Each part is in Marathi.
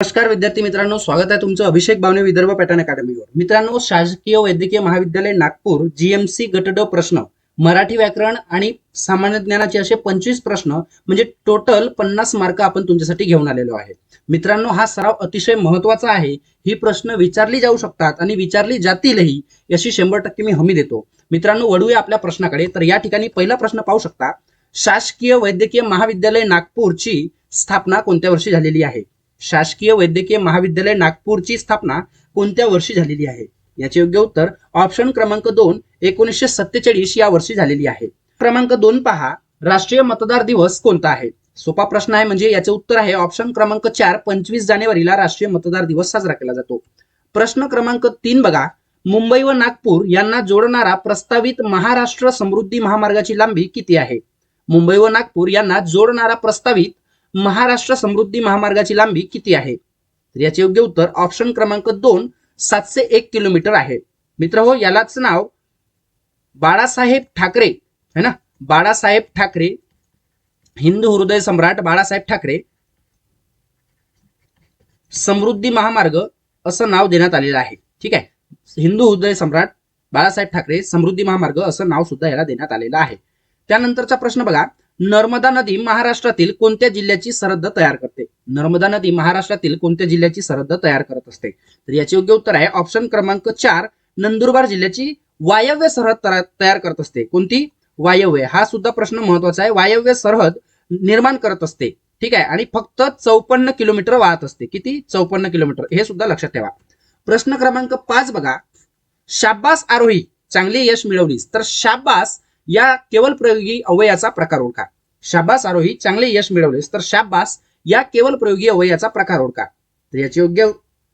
नमस्कार विद्यार्थी मित्रांनो स्वागत आहे तुमचं अभिषेक बावने विदर्भ पॅटर्न अकॅडमीवर. मित्रांनो शासकीय वैद्यकीय महाविद्यालय नागपूर जीएमसी गटड प्रश्न मराठी व्याकरण आणि सामान्य ज्ञानाचे असे पंचवीस प्रश्न म्हणजे टोटल पन्नास मार्क आपण तुमच्यासाठी घेऊन आलेलो आहे. मित्रांनो हा सराव अतिशय महत्त्वाचा आहे. ही प्रश्न विचारली जाऊ शकतात आणि विचारली जातीलही याची शंभर टक्के मी हमी देतो. मित्रांनो वळूया आपल्या प्रश्नाकडे. तर या ठिकाणी पहिला प्रश्न पाहू शकता. शासकीय वैद्यकीय महाविद्यालय नागपूरची स्थापना कोणत्या वर्षी झालेली आहे? शासकीय वैद्यकीय महाविद्यालय नागपूरची स्थापना कोणत्या वर्षी झालेली आहे? याचे योग्य उत्तर ऑप्शन क्रमांक दोन एकोणीसशे सत्तेचाळीस या वर्षी झालेली आहे. क्रमांक दोन पहा राष्ट्रीय मतदार दिवस कोणता आहे? सोपा प्रश्न आहे म्हणजे याचे उत्तर आहे ऑप्शन क्रमांक चार पंचवीस जानेवारीला राष्ट्रीय मतदार दिवस साजरा केला जातो. प्रश्न क्रमांक तीन बघा मुंबई व नागपूर यांना जोडणारा प्रस्तावित महाराष्ट्र समृद्धी महामार्गाची लांबी किती आहे? मुंबई व नागपूर यांना जोडणारा प्रस्तावित महाराष्ट्र समृद्धी महामार्गाची लांबी किती आहे? तर याचे योग्य उत्तर ऑप्शन क्रमांक दोन सातशे एक किलोमीटर आहे. मित्र हो यालाच नाव बाळासाहेब ठाकरे है ना? बाळासाहेब ठाकरे हिंदू हृदय सम्राट बाळासाहेब ठाकरे समृद्धी महामार्ग असं नाव देण्यात आलेलं आहे. ठीक आहे? हिंदू हृदय सम्राट बाळासाहेब ठाकरे समृद्धी महामार्ग असं नाव सुद्धा याला देण्यात आलेलं आहे. त्यानंतरचा प्रश्न बघा. नर्मदा नदी महाराष्ट्रातील कोणत्या जिल्ह्याची सरहद्द तयार करते? नर्मदा नदी महाराष्ट्रातील कोणत्या जिल्ह्याची सरहद्द तयार करत असते? तर याचे योग्य उत्तर आहे ऑप्शन क्रमांक चार नंदुरबार जिल्ह्याची वायव्य सरहद तयार करत असते. कोणती? वायव्य. हा सुद्धा प्रश्न महत्त्वाचा आहे. वायव्य सरहद निर्माण करत असते. ठीक आहे? आणि फक्त चौपन्न किलोमीटर वाहत असते. किती? चौपन्न किलोमीटर. हे सुद्धा लक्षात ठेवा. प्रश्न क्रमांक पाच बघा. शाब्बास आरोही. चांगली यश मिळवलीस. तर शाब्बास या केवळ प्रयोगी अवययाचा प्रकार ओळखा. शाब्बास आरोही चांगले यश मिळवलेस तर शाब्बास या केवळ प्रयोगी अवयवाचा प्रकार ओळखा. तर याचे योग्य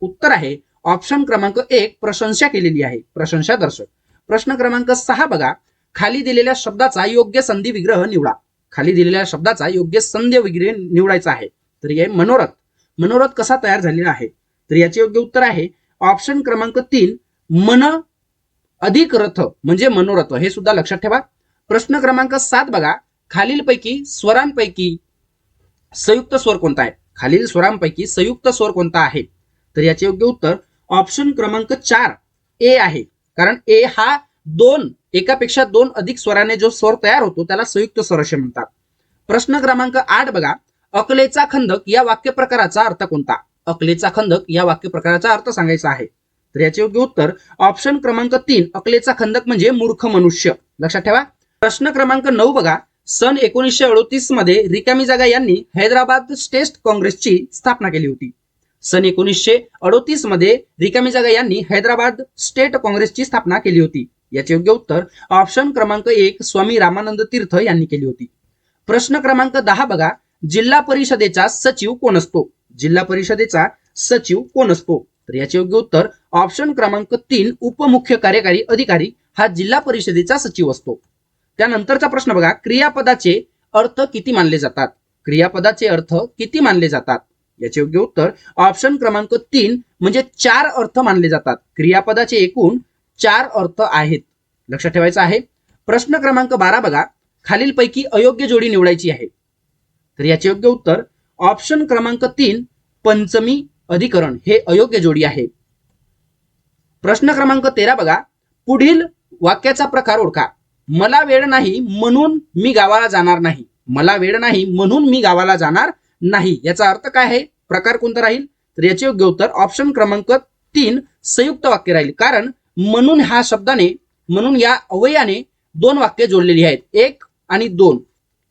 उत्तर आहे ऑप्शन क्रमांक एक प्रशंसा केलेली आहे. प्रशंसा दर्शक. प्रश्न क्रमांक सहा बघा. खाली दिलेल्या शब्दाचा योग्य संधी विग्रह निवडा. खाली दिलेल्या शब्दाचा योग्य संधी विग्रह निवडायचा आहे. तर हे मनोरथ. मनोरथ कसा तयार झालेला आहे? तर याचे योग्य उत्तर आहे ऑप्शन क्रमांक तीन मन अधिक रथ म्हणजे मनोरथ. हे सुद्धा लक्षात ठेवा. प्रश्न क्रमांक सात बघा. खालीलपैकी स्वरांपैकी संयुक्त स्वर कोणता आहे? खालील स्वरांपैकी संयुक्त स्वर कोणता आहे? तर याचे योग्य उत्तर ऑप्शन क्रमांक चार ए आहे. कारण ए हा दोन एकापेक्षा दोन अधिक स्वराने जो स्वर तयार होतो त्याला संयुक्त स्वर असे म्हणतात. प्रश्न क्रमांक आठ बघा. अकलेचा खंदक या वाक्य प्रकाराचा अर्थ कोणता? अकलेचा खंदक या वाक्य प्रकाराचा अर्थ सांगायचा आहे. तर याचे योग्य उत्तर ऑप्शन क्रमांक तीन अकलेचा खंदक म्हणजे मूर्ख मनुष्य. लक्षात ठेवा. प्रश्न क्रमांक नऊ बघा. सन एकोणीसशे अडोतीसमध्ये रिकामी जागा यांनी हैदराबाद स्टेट काँग्रेसची स्थापना केली होती. सन एकोणीसशे अडोतीसमध्ये रिकामी जागा यांनी हैदराबाद स्टेट काँग्रेसची स्थापना केली होती. याचे योग्य उत्तर ऑप्शन क्रमांक एक स्वामी रामानंद तीर्थ यांनी केली होती. प्रश्न क्रमांक दहा बघा. जिल्हा परिषदेचा सचिव कोण असतो? जिल्हा परिषदेचा सचिव कोण असतो? तर याचे योग्य उत्तर ऑप्शन क्रमांक तीन उपमुख्य कार्यकारी अधिकारी हा जिल्हा परिषदेचा सचिव असतो. त्यानंतरचा प्रश्न बघा क्रियापदाचे अर्थ किती मानले जातात? क्रियापदाचे अर्थ किती मानले जातात? याचे योग्य उत्तर ऑप्शन क्रमांक तीन म्हणजे चार अर्थ मानले जातात. क्रियापदाचे एकूण चार अर्थ आहेत. लक्षात ठेवायचं आहे. प्रश्न क्रमांक बारा बघा खालीलपैकी अयोग्य जोडी निवडायची आहे. तर याचे योग्य उत्तर ऑप्शन क्रमांक तीन पंचमी अधिकरण हे अयोग्य जोडी आहे. प्रश्न क्रमांक तेरा बघा पुढील वाक्याचा प्रकार ओळखा. मला वेळ नाही म्हणून मी गावाला जाणार नाही. मला वेळ नाही म्हणून मी गावाला जाणार नाही. याचा अर्थ काय आहे? प्रकार कोणता राहील? तर याचे योग्य उत्तर ऑप्शन क्रमांक तीन संयुक्त वाक्य राहील. कारण म्हणून ह्या शब्दाने म्हणून या अवयाने दोन वाक्य जोडलेली आहेत. एक आणि दोन.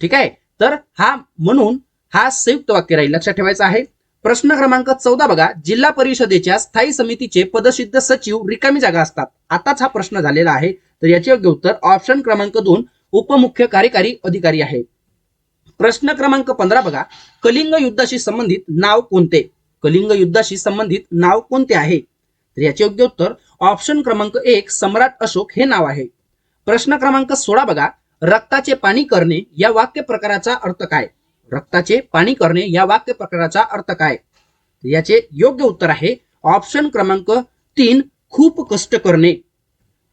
ठीक आहे? तर हा म्हणून हा संयुक्त वाक्य राहील. लक्षात ठेवायचा आहे. प्रश्न क्रमांक चौदा बघा. जिल्हा परिषदेच्या स्थायी समितीचे पदसिद्ध सचिव रिकामी जागा असतात. आताच हा प्रश्न झालेला आहे. तर याचे योग्य उत्तर ऑप्शन क्रमांक दोन उपमुख्य कार्यकारी अधिकारी आहे. प्रश्न क्रमांक पंधरा बघा. कलिंग युद्धाशी संबंधित नाव कोणते? कलिंग युद्धाशी संबंधित नाव कोणते आहे? तर याचे योग्य उत्तर ऑप्शन क्रमांक एक सम्राट अशोक हे नाव आहे. प्रश्न क्रमांक सोळा बघा. रक्ताचे पाणी करणे या वाक्य प्रकाराचा अर्थ काय? रक्ताचे पाणी करणे या वाक्य प्रकाराचा अर्थ काय? याचे योग्य उत्तर आहे ऑप्शन क्रमांक तीन खूप कष्ट करणे.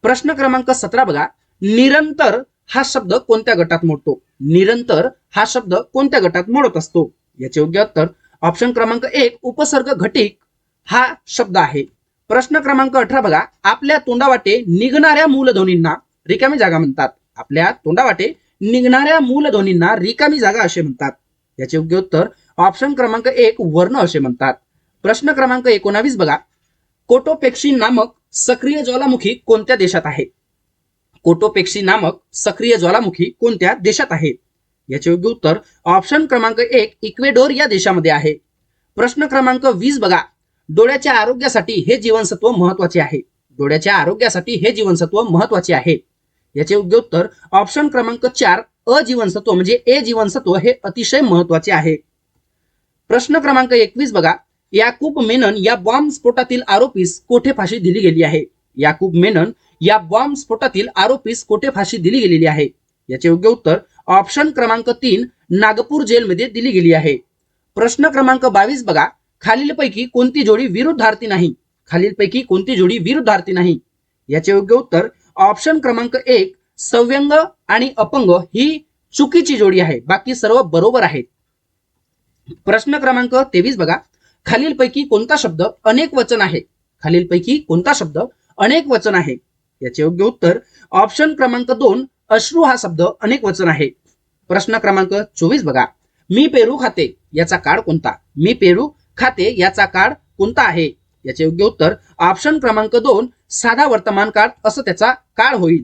प्रश्न क्रमांक सतरा बघा. निरंतर हा शब्द कोणत्या गटात मोडतो? निरंतर हा शब्द कोणत्या गटात मोडत असतो? याचे योग्य उत्तर ऑप्शन क्रमांक एक उपसर्ग घटिक हा शब्द आहे. प्रश्न क्रमांक अठरा बघा. आपल्या तोंडावाटे निघणाऱ्या मूलध्वनींना रिकामी जागा म्हणतात. आपल्या तोंडावाटे निघणाऱ्या मूलध्वनींना रिकामी जागा असे म्हणतात. याचे योग्य उत्तर ऑप्शन क्रमांक एक वर्ण असे म्हणतात. प्रश्न क्रमांक एकोणावीस बघा. कोटोपेक्षी नामक सक्रिय ज्वालामुखी कोणत्या देशात आहे? कोटोपेक्षी नामक सक्रिय ज्वालामुखी कोणत्या देशात आहे? याचे योग्य उत्तर ऑप्शन क्रमांक एक इक्वेडोर या देशामध्ये आहे. प्रश्न क्रमांक वीस बघा. डोळ्याच्या आरोग्यासाठी हे जीवनसत्व महत्त्वाचे आहे. डोळ्याच्या आरोग्यासाठी हे जीवनसत्व महत्त्वाचे आहे. याचे योग्य उत्तर ऑप्शन क्रमांक चार अ जीवनसत्व म्हणजे ए जीवनसत्व हे अतिशय महत्त्वाचे आहे. प्रश्न क्रमांक एकवीस बघा. याकूब मेनन या बॉम्ब स्फोटातील आरोपीस कोठे फाशी दिली गेली आहे? याकूब मेनन या बॉम्ब स्फोटातील आरोपीस कोठे फाशी दिली गेलेली आहे? याचे योग्य उत्तर ऑप्शन क्रमांक तीन नागपूर जेलमध्ये दिली गेली आहे. प्रश्न क्रमांक बावीस बघा. खालीलपैकी कोणती जोडी विरुद्धार्थी नाही? खालीलपैकी कोणती जोडी विरुद्धार्थी नाही? याचे योग्य उत्तर ऑप्शन क्रमांक एक सव्यंग आणि अपंग ही चुकीची जोडी आहे. बाकी सर्व बरोबर आहेत. प्रश्न क्रमांक तेवीस बघा. खालीलपैकी कोणता शब्द अनेक वचन आहे? खालीलपैकी कोणता शब्द अनेक वचन आहे? याचे योग्य उत्तर ऑप्शन क्रमांक दोन अश्रू हा शब्द अनेक वचन आहे. प्रश्न क्रमांक चोवीस बघा. मी पेरू खाते याचा काळ कोणता? मी पेरू खाते याचा काळ कोणता आहे? याचे योग्य उत्तर ऑप्शन क्रमांक दोन साधा वर्तमान काळ असं त्याचा काळ होईल.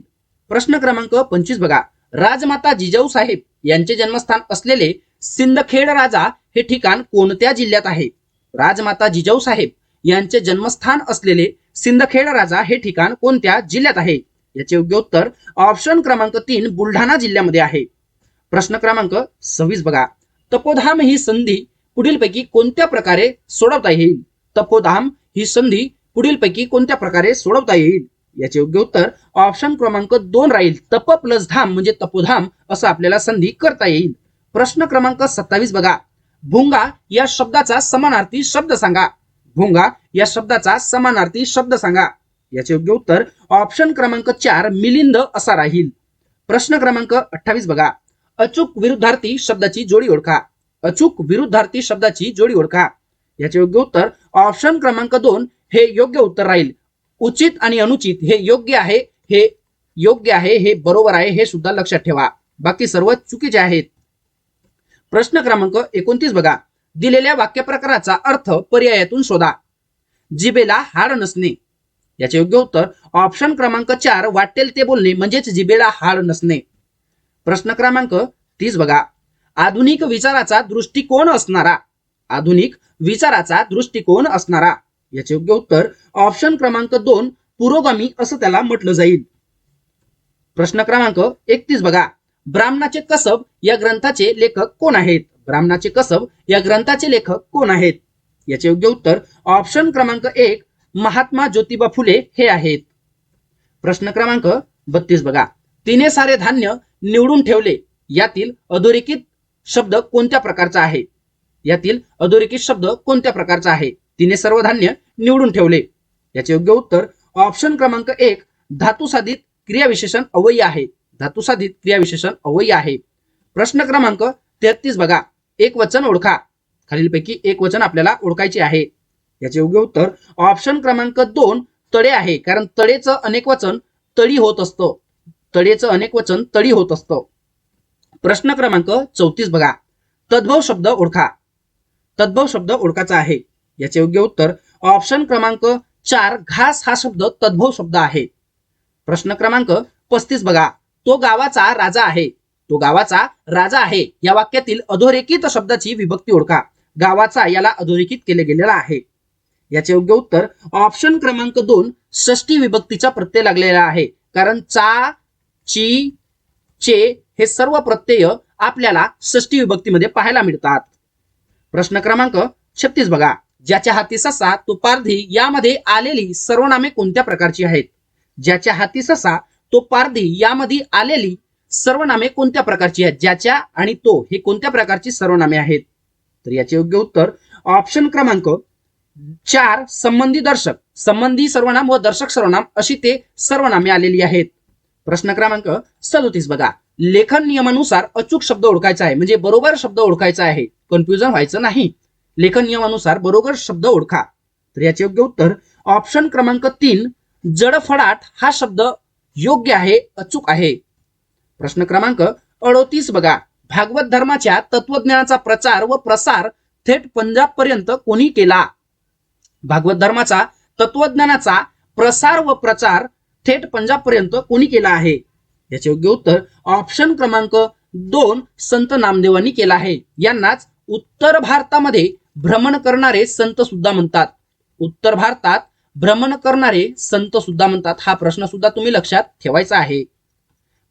प्रश्न क्रमांक पंचवीस बघा. राजमाता जिजाऊ साहेब यांचे जन्मस्थान असलेले सिंदखेड राजा हे ठिकाण कोणत्या जिल्ह्यात आहे? राजमाता जिजाऊ साहेब यांचे जन्मस्थान असलेले सिंदखेड राजा हे ठिकाण कोणत्या जिल्ह्यात आहे? याचे योग्य उत्तर ऑप्शन क्रमांक तीन बुलढाणा जिल्ह्यामध्ये आहे. प्रश्न क्रमांक सव्वीस बघा. तपोधाम ही संधी पुढीलपैकी कोणत्या प्रकारे सोडवता येईल? तपोधाम ही संधी पुढीलपैकी कोणत्या प्रकारे सोडवता येईल? याचे योग्य उत्तर ऑप्शन क्रमांक दोन राहील. तप प्लस धाम म्हणजे तपोधाम असं आपल्याला संधी करता येईल. प्रश्न क्रमांक सत्तावीस बघा. भुंगा या शब्दाचा समानार्थी शब्द सांगा. भुंगा या शब्दाचा समानार्थी शब्द सांगा. याचे योग्य उत्तर ऑप्शन क्रमांक चार मिलिंद असा राहील. प्रश्न क्रमांक अठ्ठावीस बघा. अचूक विरुद्धार्थी शब्दाची जोडी ओळखा. अचूक विरुद्धार्थी शब्दाची जोडी ओळखा. याचे योग्य उत्तर ऑप्शन क्रमांक दोन हे योग्य उत्तर राहील. उचित आणि अनुचित हे योग्य आहे हे योग्य आहे हे बरोबर आहे हे सुद्धा लक्षात ठेवा. बाकी सर्व चुकीचे आहेत. प्रश्न क्रमांक एकोणतीस बघा. दिलेल्या वाक्यप्रकाराचा अर्थ पर्यायातून शोधा. जिबेला हाड नसणे. याचे योग्य उत्तर ऑप्शन क्रमांक चार वाटेल ते बोलणे म्हणजेच जिबेला हाड नसणे. प्रश्न क्रमांक तीस बघा. आधुनिक विचाराचा दृष्टिकोन असणारा. आधुनिक विचाराचा दृष्टिकोन असणारा. याचे योग्य उत्तर ऑप्शन क्रमांक दोन पुरोगामी असं त्याला म्हटलं जाईल. प्रश्न क्रमांक एकतीस बघा. ब्राह्मणाचे कसब या ग्रंथाचे लेखक कोण आहेत? ब्राह्मणाचे कसब या ग्रंथाचे लेखक कोण आहेत? याचे योग्य उत्तर ऑप्शन क्रमांक एक महात्मा ज्योतिबा फुले हे आहेत. प्रश्न क्रमांक बत्तीस बघा. तिने सारे धान्य निवडून ठेवले. यातील अधोरेखित शब्द कोणत्या प्रकारचा आहे? यातील अधोरेखित शब्द कोणत्या प्रकारचा आहे? तिने सर्व धान्य निवडून ठेवले. याचे योग्य उत्तर ऑप्शन क्रमांक एक धातुसाधित क्रियाविशेषण अवय्य आहे. धातुसाधित क्रियाविशेषण अवय्य आहे. प्रश्न क्रमांक तेहतीस बघा. एक वचन ओळखा. खालीलपैकी एक वचन आपल्याला ओळखायचे आहे. याचे योग्य उत्तर ऑप्शन क्रमांक दोन तळे आहे. कारण तळेचं अनेक वचन तळी होत असतं. तळेचं अनेक वचन तळी होत असतं. प्रश्न क्रमांक चौतीस बघा. तद्भव शब्द ओळखा. तद्भव शब्द ओळखाचा आहे. याचे योग्य उत्तर ऑप्शन क्रमांक चार घास हा शब्द तद्भव शब्द आहे. प्रश्न क्रमांक पस्तीस बघा. तो गावाचा राजा आहे. तो गावाचा राजा आहे. या वाक्यातील अधोरेखित शब्दाची विभक्ती ओळखा. गावाचा याला अधोरेखित केले गेलेला आहे. याचे योग्य उत्तर ऑप्शन क्रमांक दोन षष्टी विभक्तीचा प्रत्यय लागलेला आहे. कारण चा ची चे हे सर्व प्रत्यय आपल्याला षष्टी विभक्तीमध्ये पाहायला मिळतात. प्रश्न क्रमांक छत्तीस बघा. ज्याच्या हाती ससा तो पारधी यामध्ये आलेली सर्वनामे कोणत्या प्रकारची आहेत? ज्याच्या हाती ससा तो पारधी यामध्ये आलेली सर्वनामे कोणत्या प्रकारची आहेत? ज्याच्या आणि तो हे कोणत्या प्रकारची सर्वनामे आहेत? तर याचे योग्य उत्तर ऑप्शन क्रमांक चार संबंधी दर्शक. संबंधी सर्वनाम व दर्शक सर्वनाम अशी ते सर्वनामे आलेली आहेत. प्रश्न क्रमांक सदोतीस बघा. लेखन नियमानुसार अचूक शब्द ओळखायचा आहे. म्हणजे बरोबर शब्द ओळखायचा आहे. कन्फ्युजन व्हायचं नाही. लेखन नियमानुसार बरोबर शब्द ओळखा. तर याचे योग्य उत्तर ऑप्शन क्रमांक तीन जडफडाट हा शब्द योग्य आहे अचूक आहे. प्रश्न क्रमांक अडोतीस बघा. भागवत धर्माच्या तत्वज्ञानाचा प्रचार व प्रसार थेट पंजाब पर्यंत कोणी केला? भागवत धर्माचा तत्वज्ञानाचा प्रसार व प्रचार थेट पंजाब पर्यंत कोणी केला आहे? याचे योग्य उत्तर ऑप्शन क्रमांक दोन संत नामदेवांनी केला आहे. यांनाच उत्तर भारतामध्ये भ्रमण करणारे संत सुद्धा म्हणतात. उत्तर भारतात भ्रमण करणारे संत सुद्धा म्हणतात. हा प्रश्न सुद्धा तुम्ही लक्षात ठेवायचा आहे.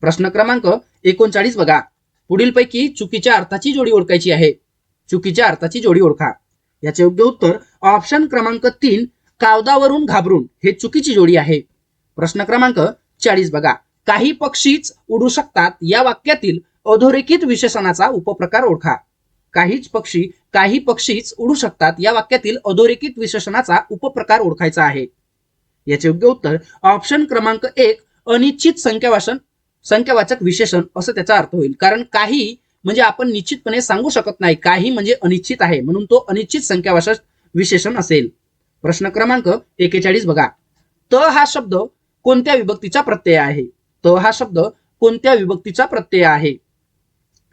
प्रश्न क्रमांक एकोणचाळीस बघा. पुढीलपैकी चुकीच्या अर्थाची जोडी ओळखायची आहे. चुकीच्या अर्थाची जोडी ओळखा. याचे योग्य उत्तर ऑप्शन क्रमांक तीन कावदावरून घाबरून. हे चुकीची जोडी आहे. प्रश्न क्रमांक चाळीस बघा. काही पक्षीच उडू शकतात. या वाक्यातील अधोरेखित विशेषणाचा उपप्रकार ओळखा. काहीच पक्षी काही पक्षीच उडू शकतात. या वाक्यातील अधोरेखित विशेषणाचा उपप्रकार ओळखायचा आहे. याचे योग्य उत्तर ऑप्शन क्रमांक एक अनिश्चित संख्यावाचन संख्यावाचक विशेषण असं त्याचा अर्थ होईल. कारण काही म्हणजे आपण निश्चितपणे सांगू शकत नाही काही म्हणजे अनिश्चित आहे म्हणून तो अनिश्चित संख्यावाचक विशेषण असेल. प्रश्न क्रमांक एकेचाळीस बघा. त हा शब्द कोणत्या विभक्तीचा प्रत्यय आहे? त हा शब्द कोणत्या विभक्तीचा प्रत्यय आहे?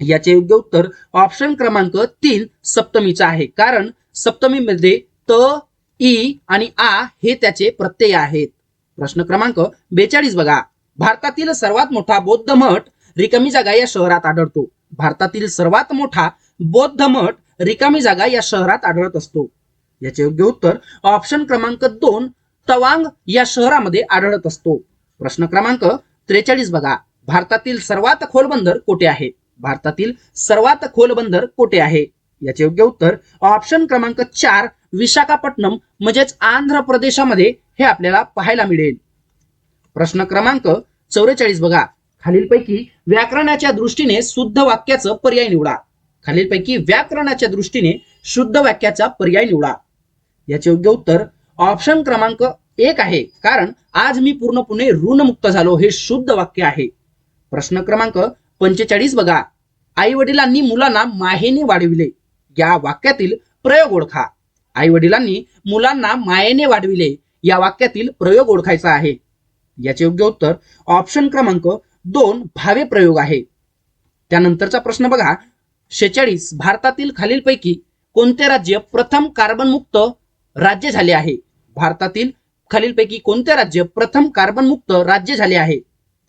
याचे योग्य उत्तर ऑप्शन क्रमांक तीन सप्तमीचा आहे. कारण सप्तमीमध्ये त ई आणि आ हे त्याचे प्रत्यय आहेत. प्रश्न क्रमांक बेचाळीस बघा. भारतातील सर्वात मोठा बौद्ध मठ रिकामी जागा या शहरात आढळतो. भारतातील सर्वात मोठा बौद्ध मठ रिकामी जागा या शहरात आढळत असतो. याचे योग्य उत्तर ऑप्शन क्रमांक दोन तवांग या शहरामध्ये आढळत असतो. प्रश्न क्रमांक त्रेचाळीस बघा. भारतातील सर्वात खोल बंदर कोठे आहे? भारतातील सर्वात खोल बंदर कोठे आहे? याचे योग्य उत्तर ऑप्शन क्रमांक चार विशाखापट्टणम म्हणजेच आंध्र प्रदेशामध्ये हे आपल्याला पाहायला मिळेल. प्रश्न क्रमांक चौवेचाळीस बघा. खालीलपैकी व्याकरणाच्या दृष्टीने शुद्ध वाक्याचं पर्याय निवडा. खालीलपैकी व्याकरणाच्या दृष्टीने शुद्ध वाक्याचा पर्याय निवडा. याचे योग्य उत्तर ऑप्शन क्रमांक एक आहे. कारण आज मी पूर्णपणे ऋणमुक्त झालो. हे शुद्ध वाक्य आहे. प्रश्न क्रमांक पंचेचाळीस बघा. आई वडिलांनी मुलांना मायेने वाढविले. या वाक्यातील प्रयोग ओळखा. आई वडिलांनी मुलांना मायेने वाढविले. या वाक्यातील प्रयोग ओळखायचा आहे. याचे योग्य उत्तर ऑप्शन क्रमांक दोन भावे प्रयोग आहे. त्यानंतरचा प्रश्न बघा. शेचाळीस भारतातील खालीलपैकी कोणते राज्य प्रथम कार्बन मुक्त राज्य झाले आहे? भारतातील खालीलपैकी कोणते राज्य प्रथम कार्बन मुक्त राज्य झाले आहे?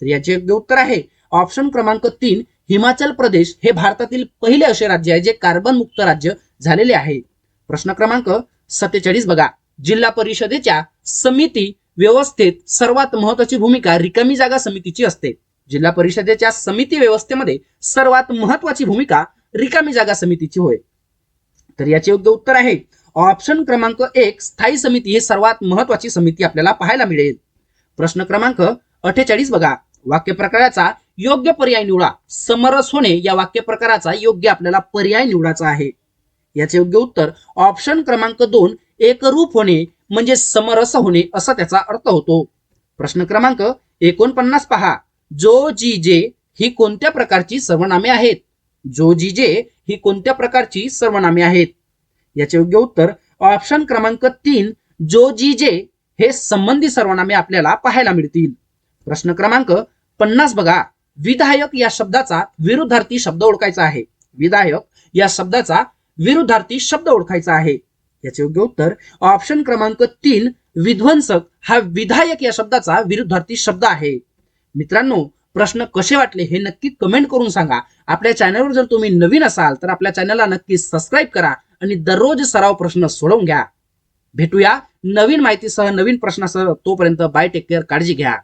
तर याचे योग्य उत्तर आहे. ऑप्शन क्रमांक तीन हिमाचल प्रदेश हे भारतातील पहिले असे राज्य आहे जे कार्बन मुक्त राज्य झालेले आहे. प्रश्न क्रमांक सत्तेचाळीस बघा. जिल्हा परिषदेच्या समिती व्यवस्थेत सर्वात महत्वाची भूमिका रिकामी जागा समितीची असते. जिल्हा परिषदेच्या समिती व्यवस्थेमध्ये सर्वात महत्वाची भूमिका रिकामी जागा समितीची होय. तर याचे योग्य उत्तर आहे. ऑप्शन क्रमांक एक स्थायी समिती ही सर्वात महत्वाची समिती आपल्याला पाहायला मिळेल. प्रश्न क्रमांक अठ्ठेचाळीस बघा. वाक्य प्रकाराचा योग्य पर्याय निवडा. समरस होणे या वाक्य प्रकाराचा योग्य आपल्याला पर्याय निवडायचा आहे. याचे योग्य उत्तर ऑप्शन क्रमांक दोन एकरूप होणे म्हणजे समरस होणे असा त्याचा अर्थ होतो. प्रश्न क्रमांक एकोणपन्नास पहा. जो जी जे ही कोणत्या प्रकारची सर्वनामे आहेत? जो जी जे ही कोणत्या प्रकारची सर्वनामे आहेत? याचे योग्य उत्तर ऑप्शन क्रमांक तीन जो जी जे हे संबंधी सर्वनामे आपल्याला पाहायला मिळतील. प्रश्न क्रमांक पन्नास बघा. विधायक या शब्दाचा विरुद्धार्थी शब्द ओळखायचा आहे. विधायक या शब्दाचा विरुद्धार्थी शब्द ओळखायचा आहे. याचे योग्य उत्तर ऑप्शन क्रमांक तीन विध्वंसक हा विधायक या शब्दाचा विरुद्धार्थी शब्द आहे. मित्रांनो प्रश्न कसे वाटले हे नक्की कमेंट करून सांगा. आपल्या चॅनलवर जर तुम्ही नवीन असाल तर आपल्या चॅनलला नक्की सबस्क्राईब करा आणि दररोज सराव प्रश्न सोडवून घ्या. भेटूया नवीन माहितीसह नवीन प्रश्नासह तोपर्यंत बाय टेक केअर काळजी घ्या.